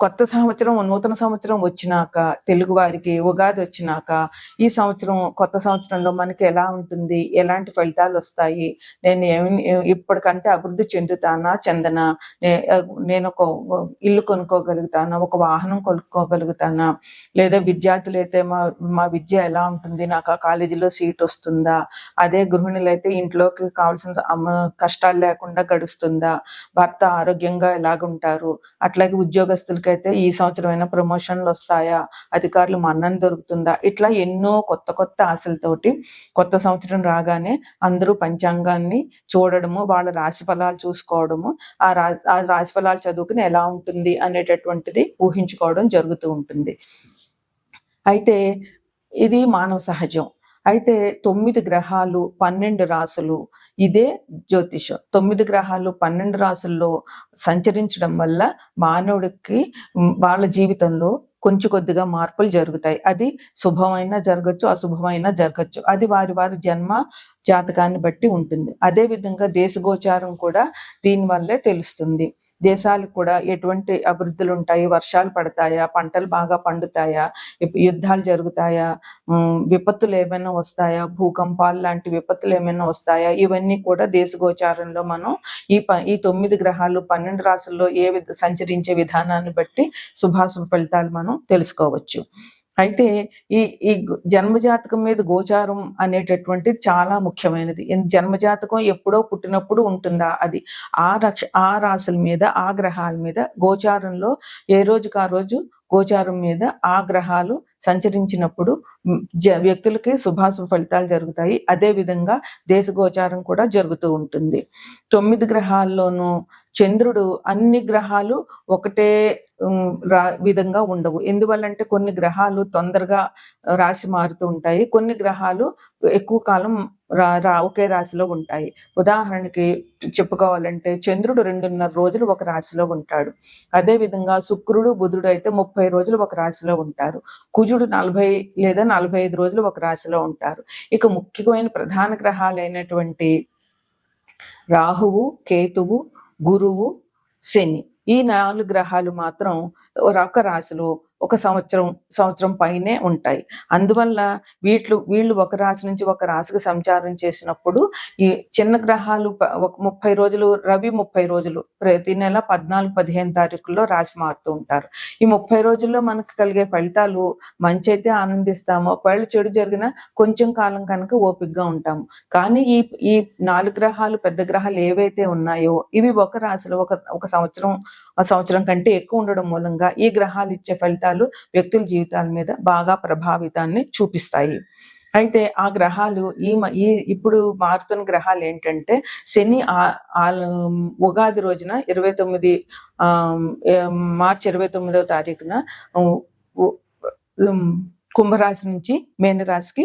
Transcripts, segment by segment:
కొత్త సంవత్సరం నూతన సంవత్సరం వచ్చినాక తెలుగు వారికి ఉగాది వచ్చినాక ఈ సంవత్సరం కొత్త సంవత్సరంలో మనకి ఎలా ఉంటుంది? ఎలాంటి ఫలితాలు వస్తాయి? నేను ఏమి ఇప్పటికంటే అభివృద్ధి చెందుతానా చెందనా? నేను ఒక ఇల్లు కొనుక్కోగలుగుతానా? ఒక వాహనం కొనుక్కోగలుగుతానా? లేదా విద్యార్థులు అయితే మా మా విద్య ఎలా ఉంటుంది? నాకు ఆ కాలేజీలో సీట్ వస్తుందా? అదే గృహిణులు అయితే ఇంట్లోకి కావాల్సిన కష్టాలు లేకుండా గడుస్తుందా? భర్త ఆరోగ్యంగా ఎలాగుంటారు? అట్లాగే ఉద్యోగస్తులకి అయితే ఈ సంవత్సరం అయినా ప్రమోషన్లు వస్తాయా అధికారులు మన్నం దొరుకుతుందా? ఇట్లా ఎన్నో కొత్త కొత్త ఆశలతోటి కొత్త సంవత్సరం రాగానే అందరూ పంచాంగాన్ని చూడడము వాళ్ళ రాశి ఫలాలు చూసుకోవడము ఆ రా ఆ రాశి ఫలాలు చదువుకుని ఎలా ఉంటుంది అనేటటువంటిది ఊహించుకోవడం జరుగుతూ ఉంటుంది. అయితే ఇది మానవ సహజం. అయితే తొమ్మిది గ్రహాలు పన్నెండు రాసులు ఇదే జ్యోతిషం తొమ్మిది గ్రహాలు పన్నెండు రాసుల్లో సంచరించడం వల్ల మానవుడికి వాళ్ళ జీవితంలో కొంచెం కొద్దిగా మార్పులు జరుగుతాయి. అది శుభమైనా జరగచ్చు అశుభమైనా జరగచ్చు. అది వారి వారి జన్మ జాతకాన్ని బట్టి ఉంటుంది. అదే విధంగా దేశగోచారం కూడా దీనివల్లే తెలుస్తుంది. దేశాలకు కూడా ఎటువంటి అభివృద్ధులు ఉంటాయి వర్షాలు పడతాయా? పంటలు బాగా పండుతాయా? యుద్ధాలు జరుగుతాయా? విపత్తులు ఏమైనా వస్తాయా? భూకంపాలు లాంటి విపత్తులు ఏమైనా వస్తాయా? ఇవన్నీ కూడా దేశగోచారంలో మనం ఈ ప ఈ తొమ్మిది గ్రహాలు పన్నెండు రాసుల్లో ఏ సంచరించే విధానాన్ని బట్టి శుభాశుభ ఫలితాలు మనం తెలుసుకోవచ్చు. అయితే ఈ ఈ జన్మజాతకం మీద గోచారం అనేటటువంటిది చాలా ముఖ్యమైనది. జన్మజాతకం ఎప్పుడో పుట్టినప్పుడు ఉంటుందా అది? ఆ రక్ష ఆ రాశుల మీద ఆ గ్రహాల మీద గోచారంలో ఏ రోజుకి ఆ రోజు గోచారం మీద ఆ గ్రహాలు సంచరించినప్పుడు జ వ్యక్తులకి శుభాశుభ ఫలితాలు జరుగుతాయి. అదే విధంగా దేశ గోచారం కూడా జరుగుతూ ఉంటుంది. తొమ్మిది గ్రహాల్లోనూ చంద్రుడు అన్ని గ్రహాలు ఒకటే రా- విధంగా ఉండవు. ఎందువల్లంటే కొన్ని గ్రహాలు తొందరగా రాశి మారుతూ ఉంటాయి. కొన్ని గ్రహాలు ఎక్కువ కాలం రా రా ఒకే రాశిలో ఉంటాయి. ఉదాహరణకి చెప్పుకోవాలంటే చంద్రుడు రెండున్నర రోజులు ఒక రాశిలో ఉంటాడు. అదే విధంగా శుక్రుడు బుధుడు అయితే ముప్పై రోజులు ఒక రాశిలో ఉంటారు. కుజుడు నలభై లేదా నలభై ఐదు రోజులు ఒక రాశిలో ఉంటారు. ఇక ముఖ్యమైన ప్రధాన గ్రహాలు అయినటువంటి రాహువు కేతువు గురువు శని. ఈ నాలుగు గ్రహాలు మాత్రం ఒక రాశిలో ఒక సంవత్సరం సంవత్సరం పైనే ఉంటాయి. అందువల్ల వీటిలో వీళ్ళు ఒక రాశి నుంచి ఒక రాశికి సంచారం చేసినప్పుడు ఈ చిన్న గ్రహాలు ఒక ముప్పై రోజులు రవి ముప్పై రోజులు ప్రతి నెల పద్నాలుగు పదిహేను తారీఖుల్లో రాశి మారుతూ ఉంటారు. ఈ ముప్పై రోజుల్లో మనకు కలిగే ఫలితాలు మంచి అయితే ఆనందిస్తాము ఒకవేళ చెడు జరిగినా కొంచెం కాలం కనుక ఓపికగా ఉంటాము. కానీ ఈ ఈ నాలుగు గ్రహాలు పెద్ద గ్రహాలు ఏవైతే ఉన్నాయో ఇవి ఒక రాశిలో ఒక ఒక సంవత్సరం సంవత్సరం కంటే ఎక్కువ ఉండడం మూలంగా ఈ గ్రహాలు ఇచ్చే ఫలితాలు వ్యక్తుల జీవితాల మీద బాగా ప్రభావితాన్ని చూపిస్తాయి. అయితే ఆ గ్రహాలు ఈ మ- ఈ ఇప్పుడు మారుతున్న గ్రహాలు ఏంటంటే శని ఆ- ఉగాది రోజున ఇరవై తొమ్మిది మార్చి ఇరవై తొమ్మిదవ తారీఖున కుంభరాశి నుంచి మేనరాశికి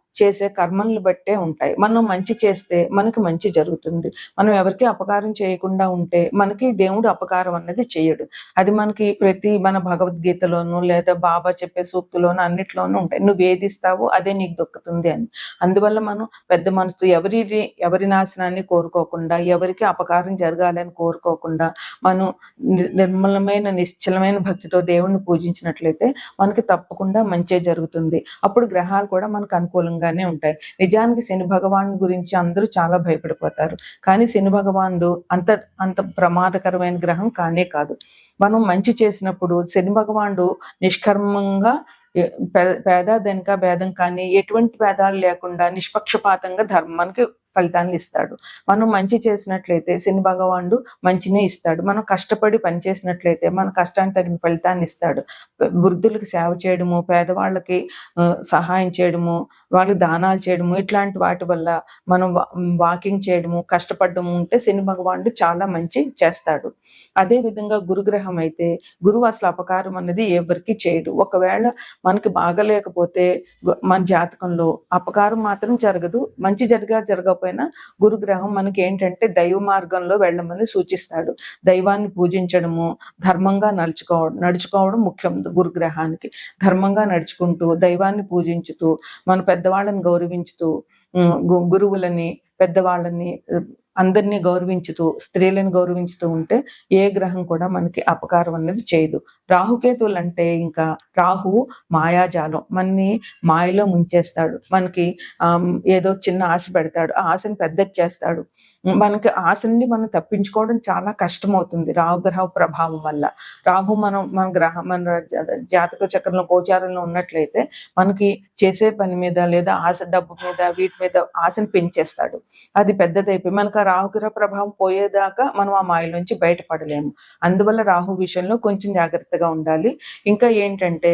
చేసే కర్మల్ని బట్టే ఉంటాయి. మనం మంచి చేస్తే మనకి మంచి జరుగుతుంది. మనం ఎవరికి అపకారం చేయకుండా ఉంటే మనకి దేవుడు అపకారం అన్నది చేయడు. అది మనకి ప్రతి మన భగవద్గీతలోను లేదా బాబా చెప్పే సూక్తులోను అన్నిట్లోనూ ఉంటాయి. నువ్వు వేధిస్తావో అదే నీకు దొక్కుతుంది అని. అందువల్ల మనం పెద్ద మనసు ఎవరి ఎవరి నాశనాన్ని కోరుకోకుండా ఎవరికి అపకారం జరగాలని కోరుకోకుండా మనం నిర్మలమైన నిశ్చలమైన భక్తితో దేవుణ్ణి పూజించినట్లయితే మనకి తప్పకుండా మంచి జరుగుతుంది. అప్పుడు గ్రహాలు కూడా మనకు రకంగానే ఉంటాయి. నిజానికి శని భగవాన్ గురించి అందరూ చాలా భయపడిపోతారు. కానీ శని భగవానుడు అంత అంత ప్రమాదకరమైన గ్రహం కానే కాదు. మనం మంచి చేసినప్పుడు శని భగవానుడు నిష్కర్మంగా పేద ధనిక భేదం కానీ ఎటువంటి భేదాలు లేకుండా నిష్పక్షపాతంగా ధర్మానికి ఫలితాన్ని ఇస్తాడు. మనం మంచి చేసినట్లయితే శని భగవానుడు మంచినే ఇస్తాడు. మనం కష్టపడి పని చేసినట్లయితే మన కష్టానికి తగిన ఫలితాన్ని ఇస్తాడు. వృద్ధులకు సేవ చేయడము పేదవాళ్ళకి సహాయం చేయడము వాళ్ళకి దానాలు చేయడము ఇట్లాంటి వాటి వల్ల మనం వాకింగ్ చేయడము కష్టపడము ఉంటే శని భగవానుడు చాలా మంచి చేస్తాడు. అదే విధంగా గురుగ్రహం అయితే గురువు అసలు అపకారం అన్నది ఎవరికి చేయడు. ఒకవేళ మనకి బాగలేకపోతే మన జాతకంలో అపకారం మాత్రం జరగదు. మంచి జరిగా లేకపోయినా గురుగ్రహం మనకి ఏంటంటే దైవ మార్గంలో వెళ్ళమని సూచిస్తాడు. దైవాన్ని పూజించడము ధర్మంగా నడుచుకోవడం నడుచుకోవడం ముఖ్యం గురుగ్రహానికి. ధర్మంగా నడుచుకుంటూ దైవాన్ని పూజించుతూ మన పెద్దవాళ్ళని గౌరవించుతూ గురువులని పెద్దవాళ్ళని అందరినీ గౌరవించుతూ స్త్రీలను గౌరవించుతూ ఉంటే ఏ గ్రహం కూడా మనకి అపకారం అనేది చేయదు. రాహుకేతువులు అంటే ఇంకా రాహు మాయాజాలం. మనని మాయలో ముంచేస్తాడు. మనకి ఏదో చిన్న ఆశ పెడతాడు. ఆ ఆశని పెద్దది చేస్తాడు. మనకి ఆశ నుండి మనం తప్పించుకోవడం చాలా కష్టం అవుతుంది రాహుగ్రహ ప్రభావం వల్ల. రాహు మనం మన గ్రహ మన జాతక చక్రంలో గోచారంలో ఉన్నట్లయితే మనకి చేసే పని మీద లేదా ఆశ డబ్బు మీద వీటి మీద ఆశను పెంచేస్తాడు. అది పెద్దదైపోయి మనకు ఆ రాహుగ్రహ ప్రభావం పోయేదాకా మనం ఆ మాయ నుంచి బయటపడలేము. అందువల్ల రాహు విషయంలో కొంచెం జాగ్రత్తగా ఉండాలి. ఇంకా ఏంటంటే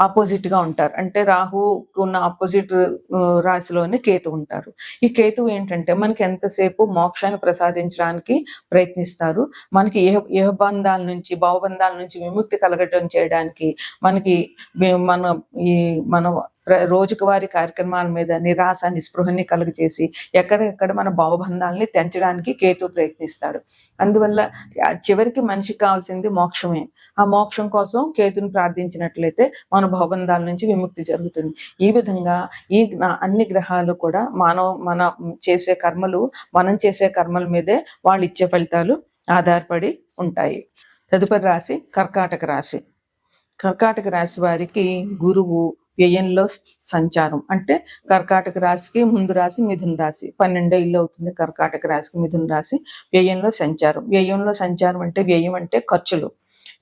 ఆపోజిట్గా ఉంటారు. అంటే రాహు ఉన్న ఆపోజిట్ రాశిలోనే కేతు ఉంటారు. ఈ కేతువు ఏంటంటే మనకి ఎంతసేపు మోక్షాన్ని ప్రసాదించడానికి ప్రయత్నిస్తారు. మనకి ఏ బంధాల నుంచి భావబంధాల నుంచి విముక్తి కలగటం చేయడానికి మనకి మన ఈ మన రోజువారీ కార్యక్రమాల మీద నిరాశ నిస్పృహని కలుగజేసి ఎక్కడెక్కడ మన భావబంధాలని తెంచడానికి కేతు ప్రయత్నిస్తాడు. అందువల్ల చివరికి మనిషికి కావాల్సింది మోక్షమే. ఆ మోక్షం కోసం కేతుని ప్రార్థించినట్లయితే మన భావబంధాల నుంచి విముక్తి జరుగుతుంది. ఈ విధంగా ఈ అన్ని గ్రహాలు కూడా మానవ మన చేసే కర్మలు మనం చేసే కర్మల మీదే వాళ్ళు ఇచ్చే ఫలితాలు ఆధారపడి ఉంటాయి. తదుపరి రాశి కర్కాటక రాశి. కర్కాటక రాశి వారికి గురువు వ్యయంలో సంచారం. అంటే కర్కాటక రాశికి ముందు రాశి మిథున రాశి. పన్నెండో ఇల్లు అవుతుంది కర్కాటక రాశికి మిథున రాశి. వ్యయంలో సంచారం. వ్యయంలో సంచారం అంటే వ్యయం అంటే ఖర్చులు.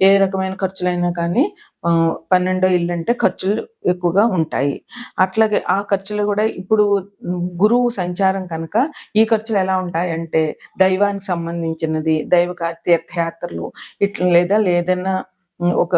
ఏ రకమైన ఖర్చులైనా కానీ పన్నెండో ఇల్లు అంటే ఖర్చులు ఎక్కువగా ఉంటాయి. అట్లాగే ఆ ఖర్చులు కూడా ఇప్పుడు గురువు సంచారం కనుక ఈ ఖర్చులు ఎలా ఉంటాయి అంటే దైవానికి సంబంధించినది దైవ తీర్థయాత్రలు ఇట్లా లేదా లేదన్నా ఒక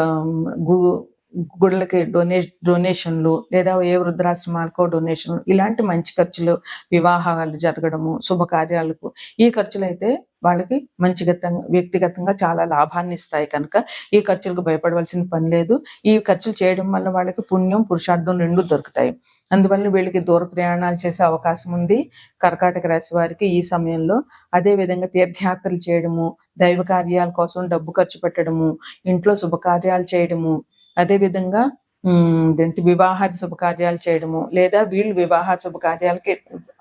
గురు గు డొనే డొనేషన్లు లేదా ఏ వృద్ధాశ్రమాలకో డొనేషన్ ఇలాంటి మంచి ఖర్చులు వివాహాలు జరగడము శుభకార్యాలకు ఈ ఖర్చులు అయితే వాళ్ళకి మంచి వ్యక్తిగతంగా చాలా లాభాన్ని ఇస్తాయి కనుక ఈ ఖర్చులకు భయపడవలసిన పని లేదు. ఈ ఖర్చులు చేయడం వల్ల వాళ్ళకి పుణ్యం పురుషార్థం రెండు దొరుకుతాయి. అందువల్ల వీళ్ళకి దూర ప్రయాణాలు చేసే అవకాశం ఉంది. కర్కాటక రాశి వారికి ఈ సమయంలో అదే విధంగా తీర్థయాత్రలు చేయడము దైవ కార్యాల కోసం డబ్బు ఖర్చు పెట్టడము ఇంట్లో శుభకార్యాలు చేయడము అదే విధంగా ఏంటి వివాహాది శుభకార్యాలు చేయడము లేదా వీళ్ళు వివాహ శుభకార్యాలకి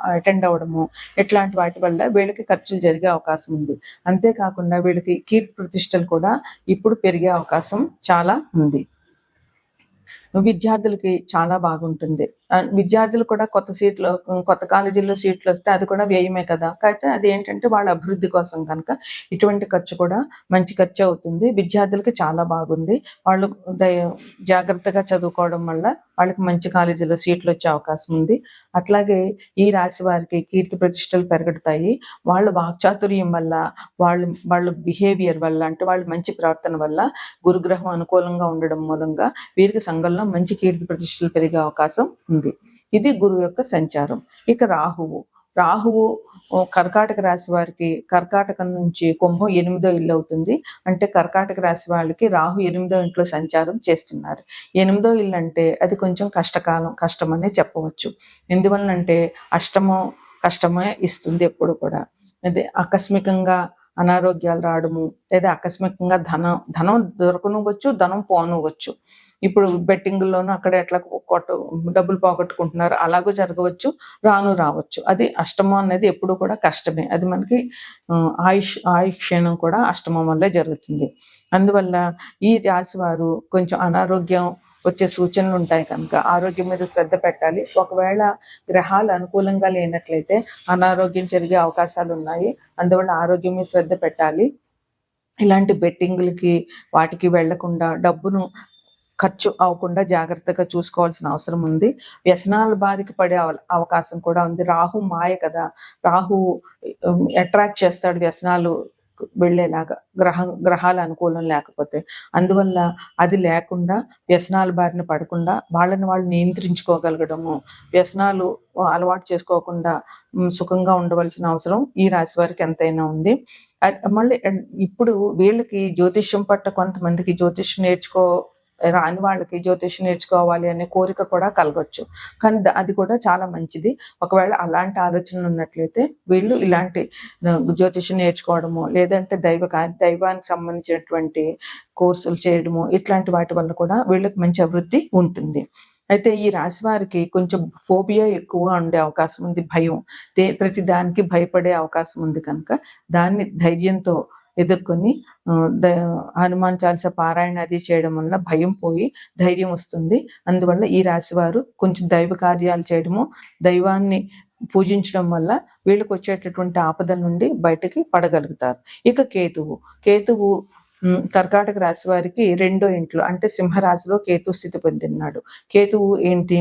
అటెండ్ అవ్వడము ఇట్లాంటి వాటి వల్ల వీళ్ళకి ఖర్చులు జరిగే అవకాశం ఉంది. అంతేకాకుండా వీళ్ళకి కీర్తి ప్రతిష్టలు కూడా ఇప్పుడు పెరిగే అవకాశం చాలా ఉంది. విద్యార్థులకి చాలా బాగుంటుంది. విద్యార్థులు కూడా కొత్త సీట్లు కొత్త కాలేజీల్లో సీట్లు వస్తే అది కూడా వ్యయమే కదా. అయితే అది ఏంటంటే వాళ్ళ అభివృద్ధి కోసం కనుక ఇటువంటి ఖర్చు కూడా మంచి ఖర్చు అవుతుంది. విద్యార్థులకి చాలా బాగుంది. వాళ్ళు జాగ్రత్తగా చదువుకోవడం వల్ల వాళ్ళకి మంచి కాలేజీలో సీట్లు వచ్చే అవకాశం ఉంది. అట్లాగే ఈ రాశి వారికి కీర్తి ప్రతిష్టలు పెరుగుతాయి. వాళ్ళ వాక్చాతుర్యం వల్ల వాళ్ళు వాళ్ళ బిహేవియర్ వల్ల అంటే వాళ్ళ మంచి ప్రవర్తన వల్ల గురుగ్రహం అనుకూలంగా ఉండడం మూలంగా వీరికి సంఘంలో మంచి కీర్తి ప్రతిష్టలు పెరిగే అవకాశం ఉంది. ఇది గురువు యొక్క సంచారం. ఇక రాహువు. రాహువు కర్కాటక రాశి వారికి కర్కాటకం నుంచి కుంభం ఎనిమిదో ఇల్లు అవుతుంది. అంటే కర్కాటక రాశి వాళ్ళకి రాహు ఎనిమిదో ఇంట్లో సంచారం చేస్తున్నారు. ఎనిమిదో ఇల్లు అంటే అది కొంచెం కష్టకాలం కష్టమనే చెప్పవచ్చు. ఎందువలనంటే అష్టమో కష్టమే ఇస్తుంది ఎప్పుడు కూడా. అదే ఆకస్మికంగా అనారోగ్యాలు రావడము లేదా ఆకస్మికంగా ధనం ధనం దొరకనువచ్చు ధనం పోనవచ్చు ఇప్పుడు బెట్టింగ్లోనూ అక్కడ ఎట్లా కొట్ట డబ్బులు పోగొట్టుకుంటున్నారు. అలాగూ జరగవచ్చు రాను రావచ్చు. అది అష్టమం అనేది ఎప్పుడు కూడా కష్టమే. అది మనకి ఆయుష్ ఆయుష్ క్షీణం కూడా అష్టమం వల్లే జరుగుతుంది. అందువల్ల ఈ రాశి వారు కొంచెం అనారోగ్యం వచ్చే సూచనలు ఉంటాయి కనుక ఆరోగ్యం మీద శ్రద్ధ పెట్టాలి. ఒకవేళ గ్రహాలు అనుకూలంగా లేనట్లయితే అనారోగ్యం జరిగే అవకాశాలు ఉన్నాయి. అందువల్ల ఆరోగ్యం మీద శ్రద్ధ పెట్టాలి. ఇలాంటి బెట్టింగ్లకి వాటికి వెళ్ళకుండా డబ్బును ఖర్చు అవ్వకుండా జాగ్రత్తగా చూసుకోవాల్సిన అవసరం ఉంది. వ్యసనాల బారికి పడే అవ- అవకాశం కూడా ఉంది. రాహు మాయ కదా. రాహు అట్రాక్ట్ చేస్తాడు వ్యసనాలు వెళ్ళేలాగా గ్రహ గ్రహాల అనుకూలం లేకపోతే. అందువల్ల అది లేకుండా వ్యసనాల బారిన పడకుండా వాళ్ళని వాళ్ళు నియంత్రించుకోగలగడము వ్యసనాలు అలవాటు చేసుకోకుండా సుఖంగా ఉండవలసిన అవసరం ఈ రాశి వారికి ఎంతైనా ఉంది. అది మళ్ళీ ఇప్పుడు వీళ్ళకి జ్యోతిష్యం పట్ల కొంతమందికి జ్యోతిష్యం నేర్చుకో రాని వాళ్ళకి జ్యోతిష్యం నేర్చుకోవాలి అనే కోరిక కూడా కలగొచ్చు. కానీ అది కూడా చాలా మంచిది. ఒకవేళ అలాంటి ఆలోచనలు ఉన్నట్లయితే వీళ్ళు ఇలాంటి జ్యోతిష్యం నేర్చుకోవడము లేదంటే దైవ కా- దైవానికి సంబంధించినటువంటి కోర్సులు చేయడము ఇట్లాంటి వాటి వల్ల కూడా వీళ్ళకి మంచి అభివృద్ధి ఉంటుంది. అయితే ఈ రాశి వారికి కొంచెం ఫోబియా ఎక్కువగా ఉండే అవకాశం ఉంది భయం. ప్రతి దానికి భయపడే అవకాశం ఉంది కనుక దాన్ని ధైర్యంతో ఎదుర్కొని హనుమాన్ చాలీస పారాయణ అది చేయడం వల్ల భయం పోయి ధైర్యం వస్తుంది. అందువల్ల ఈ రాశి వారు కొంచెం దైవ కార్యాలు చేయడము దైవాన్ని పూజించడం వల్ల వీళ్ళకి వచ్చేటటువంటి ఆపదల నుండి బయటకి పడగలుగుతారు. ఇక కేతువు. కేతువు కర్కాటక రాశి వారికి రెండో ఇంట్లో అంటే సింహరాశిలో కేతు స్థితి పొందినాడు. కేతువు ఏంటి?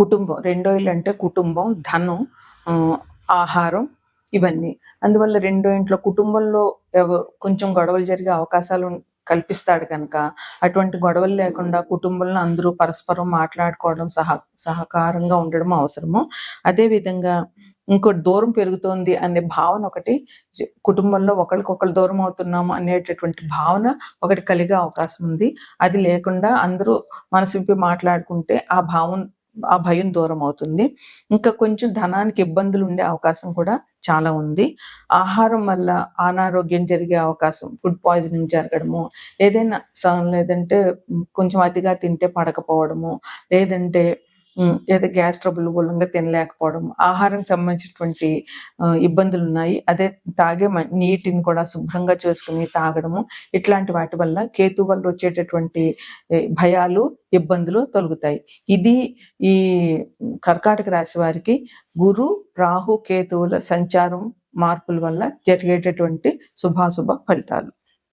కుటుంబం. రెండో ఇల్లు అంటే కుటుంబం ధనం ఆహారం ఇవన్నీ. అందువల్ల రెండో ఇంట్లో కుటుంబంలో కొంచెం గొడవలు జరిగే అవకాశాలు కల్పిస్తాడు కనుక అటువంటి గొడవలు లేకుండా కుటుంబంలో అందరూ పరస్పరం మాట్లాడుకోవడం సహ సహకారంగా ఉండడం అవసరము. అదే విధంగా ఇంకో దూరం పెరుగుతోంది అనే భావన ఒకటి కుటుంబంలో ఒకరికొకరు దూరం అవుతున్నాము అనేటటువంటి భావన ఒకటి కలిగే అవకాశం ఉంది. అది లేకుండా అందరూ మనసు విప్పి మాట్లాడుకుంటే ఆ భావం ఆ భయం దూరం అవుతుంది. ఇంకా కొంచెం ధనానికి ఇబ్బందులు ఉండే అవకాశం కూడా చాలా ఉంది. ఆహారం వల్ల అనారోగ్యం జరిగే అవకాశం ఫుడ్ పాయిజనింగ్ జరగడము ఏదైనా లేదంటే కొంచెం అతిగా తింటే పడకపోవడము లేదంటే లేదా గ్యాస్ ట్రబుల్ మూలంగా తినలేకపోవడం ఆహారం సంబంధించినటువంటి ఇబ్బందులు ఉన్నాయి అదే తాగే నీటిని కూడా శుభ్రంగా చేసుకుని తాగడము ఇట్లాంటి వాటి వల్ల కేతు వల్ల వచ్చేటటువంటి భయాలు ఇబ్బందులు తొలగుతాయి. ఇది ఈ కర్కాటక రాశి వారికి గురు రాహు కేతువుల సంచారం మార్పుల వల్ల జరిగేటటువంటి శుభాశుభ ఫలితాలు.